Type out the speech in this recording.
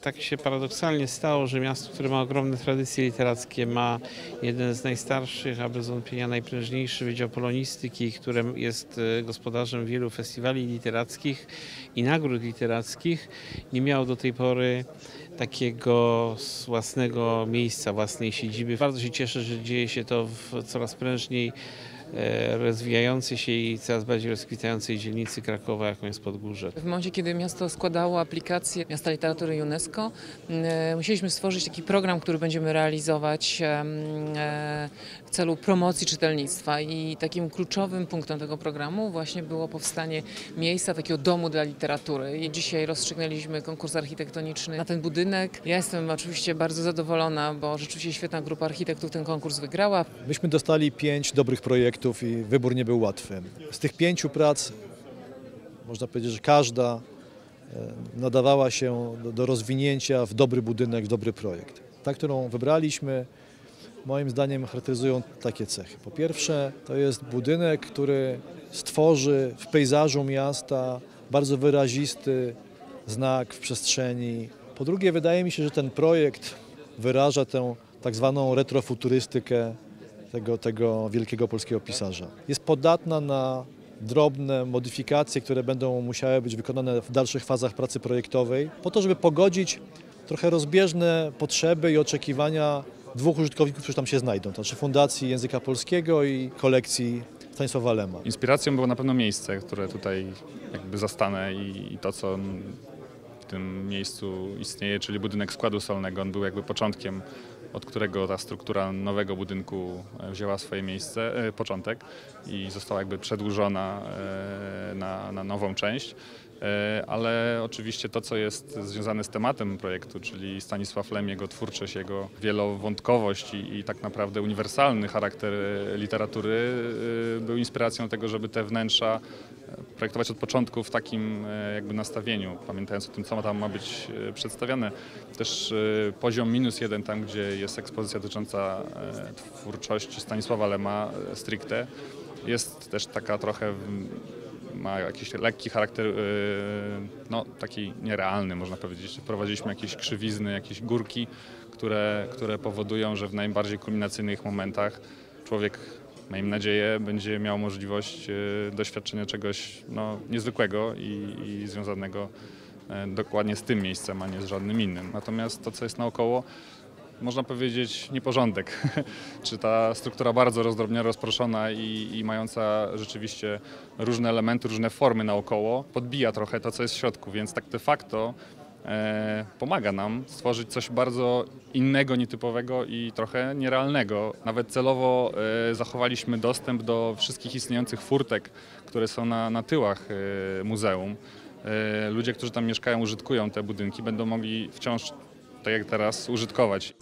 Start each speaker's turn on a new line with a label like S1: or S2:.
S1: Tak się paradoksalnie stało, że miasto, które ma ogromne tradycje literackie, ma jeden z najstarszych, a bez wątpienia najprężniejszy Wydział Polonistyki, który jest e, gospodarzem wielu festiwali literackich i nagród literackich, nie miało do tej pory takiego własnego miejsca, własnej siedziby. Bardzo się cieszę, że dzieje się to w coraz prężniej rozwijającej się i coraz bardziej rozkwitającej dzielnicy Krakowa, jaką jest Podgórze.
S2: W momencie, kiedy miasto składało aplikację Miasta Literatury UNESCO, e, musieliśmy stworzyć taki program, który będziemy realizować e, w celu promocji czytelnictwa i takim kluczowym punktem tego programu właśnie było powstanie miejsca takiego domu dla literatury i dzisiaj rozstrzygnęliśmy konkurs architektoniczny na ten budynek. Ja jestem oczywiście bardzo zadowolona, bo rzeczywiście świetna grupa architektów ten konkurs wygrała.
S3: Myśmy dostali pięć dobrych projektów i wybór nie był łatwy. Z tych pięciu prac można powiedzieć, że każda e, nadawała się do rozwinięcia w dobry budynek, w dobry projekt. Ta, którą wybraliśmy, moim zdaniem charakteryzują takie cechy. Po pierwsze, to jest budynek, który stworzy w pejzażu miasta bardzo wyrazisty znak w przestrzeni. Po drugie, wydaje mi się, że ten projekt wyraża tę tak zwaną retrofuturystykę tego, tego wielkiego polskiego pisarza. Jest podatna na drobne modyfikacje, które będą musiały być wykonane w dalszych fazach pracy projektowej, po to, żeby pogodzić trochę rozbieżne potrzeby i oczekiwania dwóch użytkowników, którzy tam się znajdą, to znaczy Fundacji Języka Polskiego i kolekcji Stanisława Lema.
S4: Inspiracją było na pewno miejsce, które tutaj jakby zastanę i, i to, co w tym miejscu istnieje, czyli budynek składu solnego. On był jakby początkiem, od którego ta struktura nowego budynku e, wzięła swoje miejsce, e, początek i została jakby przedłużona e, na, na nową część. Ale oczywiście to, co jest związane z tematem projektu, czyli Stanisław Lem, jego twórczość, jego wielowątkowość i, i tak naprawdę uniwersalny charakter literatury był inspiracją tego, żeby te wnętrza projektować od początku w takim e, jakby nastawieniu, pamiętając o tym, co tam ma być e, przedstawiane. Też e, poziom minus jeden, tam gdzie jest ekspozycja dotycząca twórczości Stanisława Lema stricte, jest też taka trochę ma jakiś lekki charakter, no taki nierealny można powiedzieć. Wprowadziliśmy jakieś krzywizny, jakieś górki, które, które powodują, że w najbardziej kulminacyjnych momentach człowiek, miejmy nadzieję, będzie miał możliwość yy, doświadczenia czegoś no, niezwykłego i, i związanego e, dokładnie z tym miejscem, a nie z żadnym innym. Natomiast to, co jest naokoło, można powiedzieć, nieporządek. Czy ta struktura bardzo rozdrobniona, rozproszona i, i mająca rzeczywiście różne elementy, różne formy naokoło, podbija trochę to, co jest w środku, więc tak de facto e, pomaga nam stworzyć coś bardzo innego, nietypowego i trochę nierealnego. Nawet celowo e, zachowaliśmy dostęp do wszystkich istniejących furtek, które są na, na tyłach e, muzeum. E, ludzie, którzy tam mieszkają, użytkują te budynki, będą mogli wciąż tak jak teraz, użytkować.